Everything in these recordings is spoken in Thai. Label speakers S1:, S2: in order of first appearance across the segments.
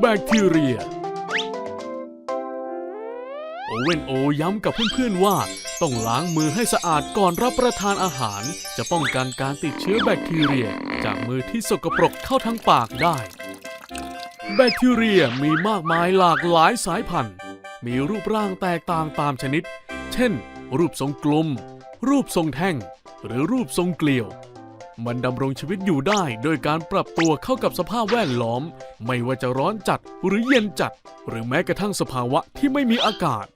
S1: แบคทีเรีย โอเวนโอย้ำกับเพื่อนๆว่า ต้องล้างมือให้สะอาดก่อนรับประทานอาหาร จะป้องกันการติดเชื้อแบคทีเรีย จากมือที่สกปรกเข้าทางปากได้ แบคทีเรียมีมากมายหลากหลายสายพันธุ์ มีรูปร่างแตกต่างตามชนิด เช่น รูปทรงกลม รูปทรงแท่ง หรือรูปทรงเกลียว มันดำรงชีวิตอยู่ได้โดยการปรับตัวเข้ากับสภาพแวดล้อม ไม่ว่าจะร้อนจัดหรือเย็นจัด หรือแม้กระทั่งสภาวะที่ไม่มีอากาศ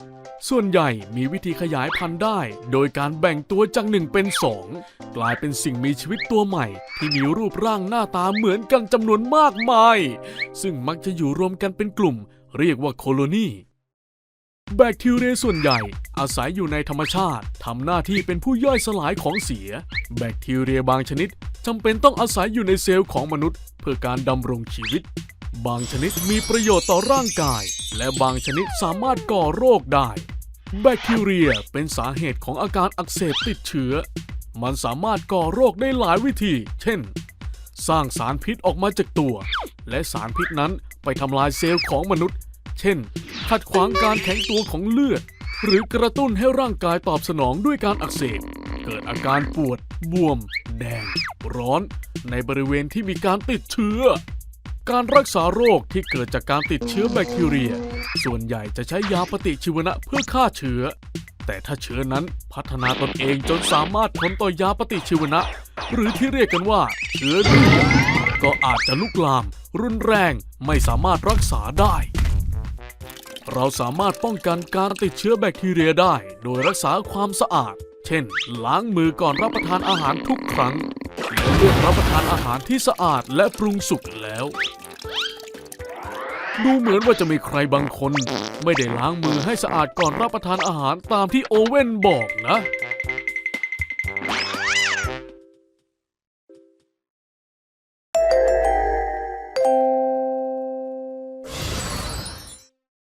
S1: ส่วนใหญ่มีวิธีขยายพันธุ์ได้ โดยการแบ่งตัวจากหนึ่งเป็นสองกลายเป็นสิ่งมีชีวิตตัวใหม่ ที่มีรูปร่างหน้าตาเหมือนกันจำนวนมากมาย ซึ่งมักจะอยู่รวมกันเป็นกลุ่ม เรียกว่าโคโลนี แบคทีเรียส่วนใหญ่ อาศัยอยู่ในธรรมชาติทำหน้าที่เป็นผู้ย่อยสลายของเสีย แบคทีเรียบางชนิดจำเป็นต้องอาศัยอยู่ในเซลล์ของมนุษย์ เพื่อการดำรงชีวิต บางชนิดมีประโยชน์ต่อร่างกาย และบางชนิดสามารถก่อโรคได้ แบคทีเรียเป็นสาเหตุของอาการอักเสบติดเชื้อ มันสามารถก่อโรคได้หลายวิธี เช่น สร้างสารพิษออกมาจากตัว และสารพิษนั้นไปทำลายเซลล์ของมนุษย์ เช่น ขัดขวางการแข็งตัวของเลือด หรือกระตุ้นให้ร่างกายตอบสนองด้วยการอักเสบ เกิดอาการปวด บวม แดง ร้อน ในบริเวณที่มีการติดเชื้อ การรักษาโรคที่เกิดจากการติดเชื้อแบคทีเรีย ส่วนใหญ่จะใช้ยาปฏิชีวนะเพื่อฆ่าเชื้อ แต่ถ้าเชื้อนั้นพัฒนาตนเองจนสามารถทนต่อยาปฏิชีวนะ หรือที่เรียกกันว่าเชื้อดื้อก็อาจจะลุกลาม รุนแรงไม่สามารถรักษาได้ เราสามารถป้องกันการติดเชื้อแบคทีเรียได้ โดยรักษาความสะอาด เช่น ล้างมือก่อนรับประทานอาหารทุกครั้งและเลือกรับประทานอาหารที่สะอาดและปรุงสุกแล้ว ดูเหมือนว่าจะมีใครบางคน ไม่ได้ล้างมือให้สะอาดก่อนรับประทานอาหารตามที่โอเว่นบอกนะ